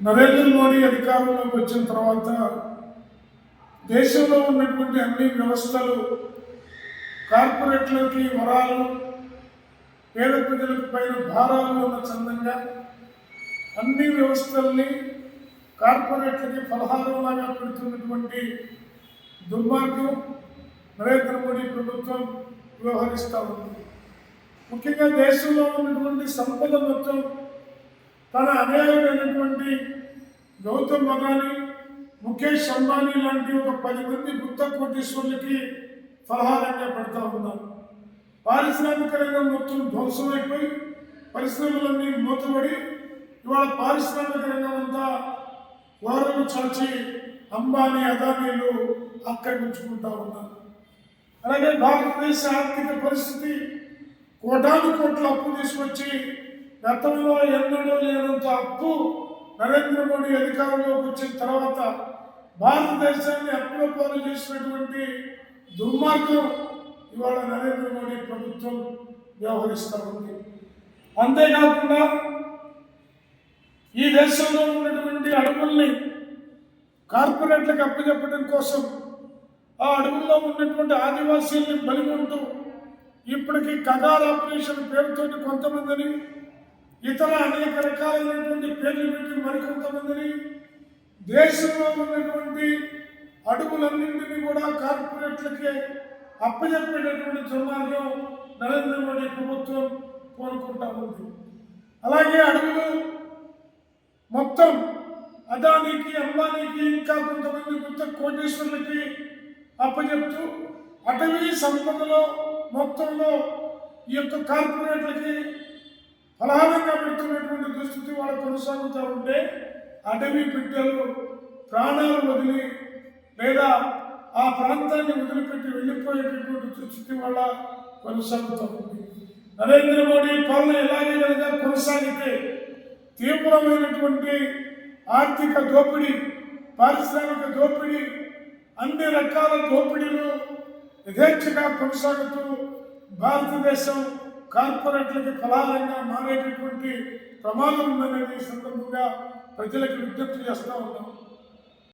నరేంద్ర మోడీ అధికారంలోకి వచ్చిన తర్వాత దేశంలో ఉన్నటువంటి అన్ని వ్యవస్థలు కార్పొరేట్లకి వరాలు పేద ప్రజలకు పైన భారాలు ఉన్న చందంగా అన్ని వ్యవస్థల్ని కార్పొరేట్లకి ఫలహారంలాగా పెడుతున్నటువంటి దుర్మార్గం నరేంద్ర మోడీ ప్రభుత్వం వ్యవహరిస్తూ ఉంది. ముఖ్యంగా దేశంలో ఉన్నటువంటి సంపద మొత్తం తన అనుయాయుడైనటువంటి గౌతమ్ అదాని ముఖేష్ అంబానీ లాంటి ఒక పది మంది గుత్త కోటీశ్వరులకి సలహారంగా పెడతా ఉన్నారు. పారిశ్రామిక రంగం మొత్తం ధ్వంసమైపోయి పరిశ్రమలన్నీ మూతబడి ఇవాళ పారిశ్రామిక రంగం అంతా వారలు చాచి అంబానీ అదానీలు ఆక్రమించుకుంటా ఉన్నారు. అలాగే భారతదేశ ఆర్థిక పరిస్థితి కోటాను కోట్ల అప్పు తీసుకొచ్చి గతంలో ఎన్నడూ లేనంత అప్పు నరేంద్ర మోడీ అధికారంలోకి వచ్చిన తర్వాత భారతదేశాన్ని అప్పుల పాలు చేసినటువంటి దుర్మార్గం ఇవాళ నరేంద్ర మోడీ ప్రభుత్వం వ్యవహరిస్తూ ఉంది. అంతేకాకుండా ఈ దేశంలో ఉన్నటువంటి అడవుల్ని కార్పొరేట్లకు అప్పచెప్పడం కోసం ఆ అడవుల్లో ఉన్నటువంటి ఆదివాసీల్ని బలిగొంటూ ఇప్పటికీ కగార్ ఆపరేషన్ పేరుతోటి కొంతమందిని ఇతర అనేక రకాలైనటువంటి పేర్లు పెట్టి మరికొంతమందిని దేశంలో ఉన్నటువంటి అడవులన్నింటినీ కూడా కార్పొరేట్లకే అప్పచెప్పేటటువంటి దుర్మార్గం నరేంద్ర మోడీ ప్రభుత్వం కోరుకుంటా ఉంది. అలాగే అడవులు మొత్తం అదానికి అంబానీకి ఇంకా కొంతమంది కొత్త కోటేశ్వరులకి అప్పచెప్తూ అటవీ సంపదలో మొత్తంలో ఈ యొక్క కార్పొరేట్లకి ఫలహారంగా పెడుతున్నటువంటి దుస్థితి వాళ్ళు కొనసాగుతూ ఉంటే అటవీ బిడ్డలు ప్రాణాలు వదిలి లేదా ఆ ప్రాంతాన్ని వదిలిపెట్టి వెళ్ళిపోయేటటువంటి దుస్థితి వల్ల కొనసాగుతూ ఉంది. నరేంద్ర మోడీ పాలన ఎలాగే కనుక కొనసాగితే తీవ్రమైనటువంటి ఆర్థిక దోపిడీ పారిశ్రామిక దోపిడీ అన్ని రకాల దోపిడీలు యథేచ్ఛగా కొనసాగుతూ భారతదేశం కార్పొరేట్లకి ఫలాలంగా మారేటటువంటి ప్రమాదం ఉందనేది సందర్భంగా ప్రజలకు విజ్ఞప్తి చేస్తూ ఉన్నాం.